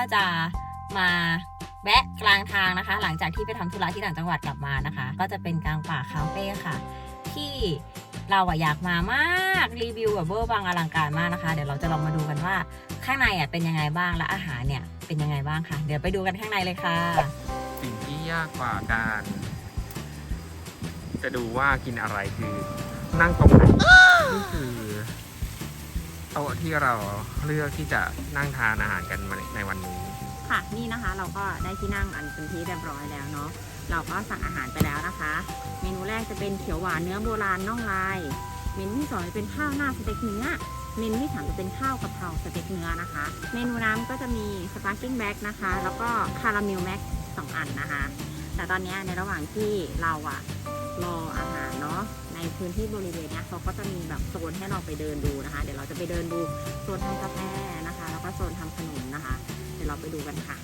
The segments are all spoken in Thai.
ก็จะมาแวะกลางทางนะคะ หลังจากที่ไปทำธุระที่ต่างจังหวัดกลับมานะคะ ก็จะเป็นกลางป่าคาเฟ่ค่ะ ที่เราอะอยากมามากรีวิวแบบเบอร์บางอลังการมากนะคะ เดี๋ยวเราจะลองมาดูกันว่าข้างในอะเป็นยังไงบ้างและอาหารเนี่ยเป็นยังไงบ้างค่ะ เดี๋ยวไปดูกันข้างในเลยค่ะ สิ่งที่ยากกว่าการ จะดูว่ากินอะไรคือนั่งตรงไหน โต๊ะที่เราเลือกที่จะนั่งทานอาหารกันในวันนี้ ค่ะนี่นะคะ เราก็ได้ที่นั่งอันเป็นที่เรียบร้อยแล้วเนาะเราก็สั่งอาหารไปแล้วนะคะ เมนูแรกจะเป็นเขียวหวานเนื้อโบราณน่องลายเมนูที่สองจะเป็นข้าวหน้าสเต็กเนื้อเมนูที่สามจะเป็นข้าวกะเพราสเต็กเนื้อนะคะ เมนูน้ำก็จะมีสปาร์กิ้งแบ็กนะคะ แล้วก็คาราเมลแม็กสองอันนะคะ แต่ตอนนี้ในระหว่างที่เราอะรออาหารเนาะ ในพื้นที่บริเวณนี้เขาก็จะมีแบบโซนให้เราไปเดินดูนะคะ เดี๋ยวเราจะไปเดินดูโซนทำกาแฟนะคะ แล้วก็โซนทำขนมนะคะ เดี๋ยวเราไปดูกันค่ะ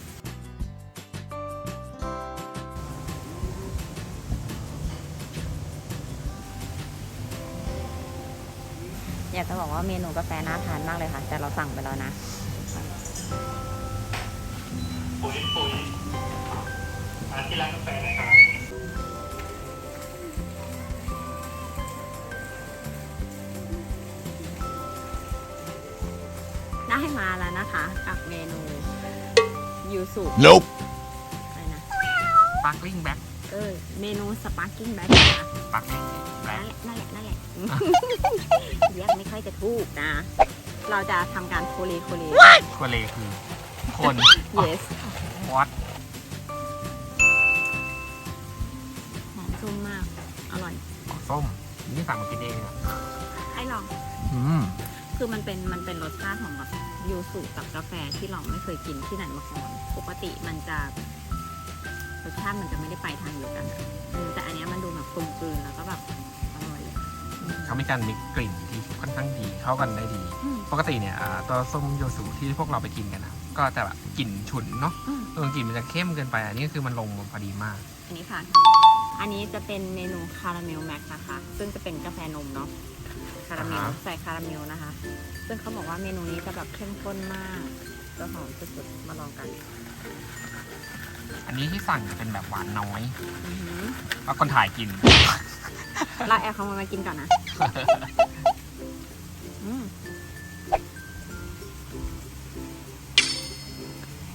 อยากจะบอกว่าเมนูกาแฟน่าทานมากเลยค่ะ แต่เราสั่งไปแล้วนะปุ๋ยปุ๋ยมาที่ร้านกาแฟนะครับ ได้มาแล้วนะคะ กับเมนูยูสุ Nope. อะไรนะสปาร์กลิงแบ็กเออ เมนูสปาร์กิ้งแบ็คนะคะสปาร์กลิงแบ็นั่กนแหละนั่นแหละนั่นแหละเรียกไม่ค่อยจะถูกนะ เราจะทำการโคเลโคเลครัวเลคือคน yes วัดหอมชุ่มมาก อร่อยส้มนี่สั่งมากินเองอะให้ลอง อืม คือมันเป็นมันเป็นรสชาติของแบบยูสุกับกาแฟที่เราไม่เคยกินที่ไหนมาก่อนปกติมันจะรสชาติมันจะไม่ได้ไปทางเดียวกันอะเออแต่อันเนี้ยมันดูแบบกลมกลืนแล้วก็แบบอร่อยเลยอืมเขามีการมิกกลิ่นที่ค่อนข้างดีเข้ากันได้ดี อืมปกติเนี่ยอ่าตัวส้มโยสุที่พวกเราไปกินกันนะก็จะแบบกลิ่นฉุนเนาะอืม เออกลิ่นมันจะเข้มเกินไปอันนี้คือมันลงพอดีมาก อันนี้ค่ะ อันนี้จะเป็นเมนูคาราเมลแม็กนะคะ ซึ่งจะเป็นกาแฟนมเนาะ คาราเมลอ่าฮะ ใส่คาราเมลนะคะ ซึ่งเขาบอกว่าเมนูนี้จะแบบเข้มข้นมากจะหอมสุดๆมาลองกันอันนี้ที่สั่งจะเป็นแบบหวานน้อยอือหือแล้วคนถ่ายกิน เราแอบขโมยมากินก่อนนะอืม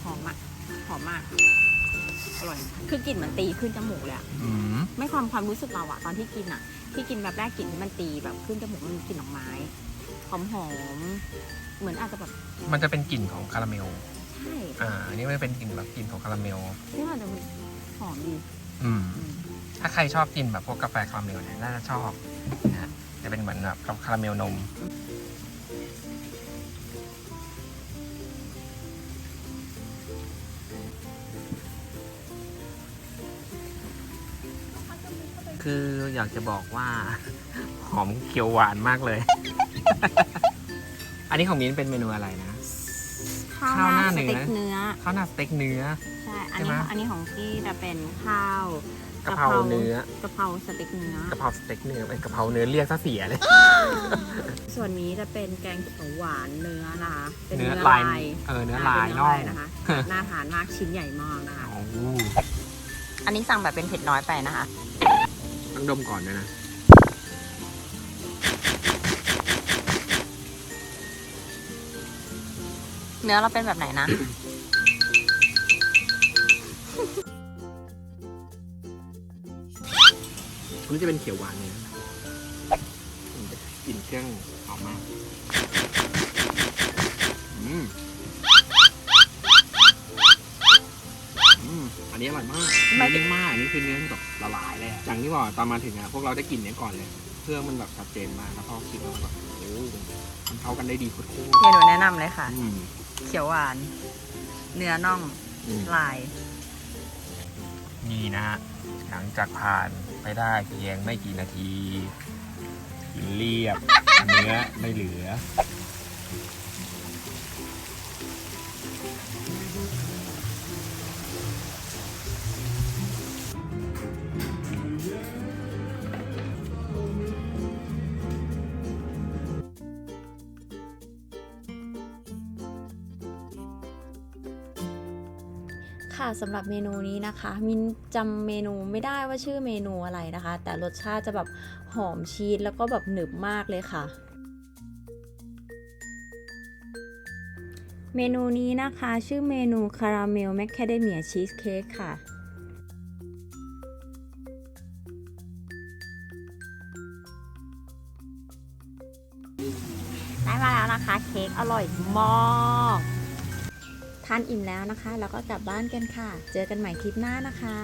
หอมมากหอมมากอร่อยคือกลิ่นมันตีขึ้นจมูกเลยอะ อืม ไม่ความความรู้สึกเราอะตอนที่กินอะ ที่กินแบบแรกกลิ่นที่มันตีแบบขึ้นจมูกมันมีกลิ่นดอกไม้หอมหอมๆเหมือนอาจจะแบบมันจะเป็นกลิ่นของคาราเมล ใช่อ่า อันนี้มันเป็นกลิ่นแบบกลิ่นของคาราเมล ที่มันจะมีหอมดีอืม อืมถ้าใครชอบกินแบบพวกกาแฟคาราเมลเนี่ยน่าจะชอบนะฮะจะเป็นเหมือนแบบคาราเมลนม คืออยากจะบอกว่า หอมเขียวหวานมากเลย อันนี้ของมิ้นเป็นเมนูอะไรนะ ข้าวข้าวหหน้าน้าสเนื้อเต็กเนื้อ ข้าวหน้าสเต็กเนื้อ ใช่ อันใช่ไหมนี้อันนี้ของพี่จะเป็นข้าวกะเพราเนื้อกะเพราสเต็กเนื้อกะเพราสเต็กเนื้อเป็นกะเพราเนื้อเรียกซะเสียเลย ส่วนนี้จะเป็นแกงเขียวหวานเนื้อนะคะเป็นเนื้เนื้ออลาลายยเออเนื้ออ่ลายเป็นน่องนะคะน่าทานมากชิ้นใหญ่มากนะคะโอ้โหอันนี้สั่งแบบเป็นเผ็ดน้อยไปนะคะ ต้องดมก่อนด้วยนะเนื้อเราเป็นแบบไหนนะ อันนี้จะเป็นเขียวหวานเนี่ยมันจะกลิ่นเครื่องหอมมากอืมอืมอันนี้อร่อยมาก ไม่เนื้อนิ่มมากอันนี้คือเนื้อแบบละลายเลยอะอย่างที่บอกตอนมาถึงอะพวกเราได้กลิ่นเนี้ยก่อนเลย เครื่องมันแบบชัดเจนมากแล้วพอคิดแล้วแบบโอ้โหมันเข้ากันได้ดีโคตรเมนูแนะนำเลยค่ะ ๆอืมเขียวหวาน เนื้อน่องอืม ลาย นี่นะฮะหลังจากผ่านไปได้เพียงไม่กี่นาทีกินเรียบ เนื้อไม่เหลือ ค่ะสำหรับเมนูนี้นะคะ มินจำเมนูไม่ได้ว่าชื่อเมนูอะไรนะคะ แต่รสชาติจะแบบหอมชีสแล้วก็แบบหนึบมากเลยค่ะ เมนูนี้นะคะชื่อเมนูคาราเมลแมคคาเดเมียชีสเค้กค่ะได้มาแล้วนะคะ เค้กอร่อยมาก ทานอิ่มแล้วนะคะแล้วก็กลับบ้านกันค่ะ เจอกันใหม่คลิปหน้านะคะ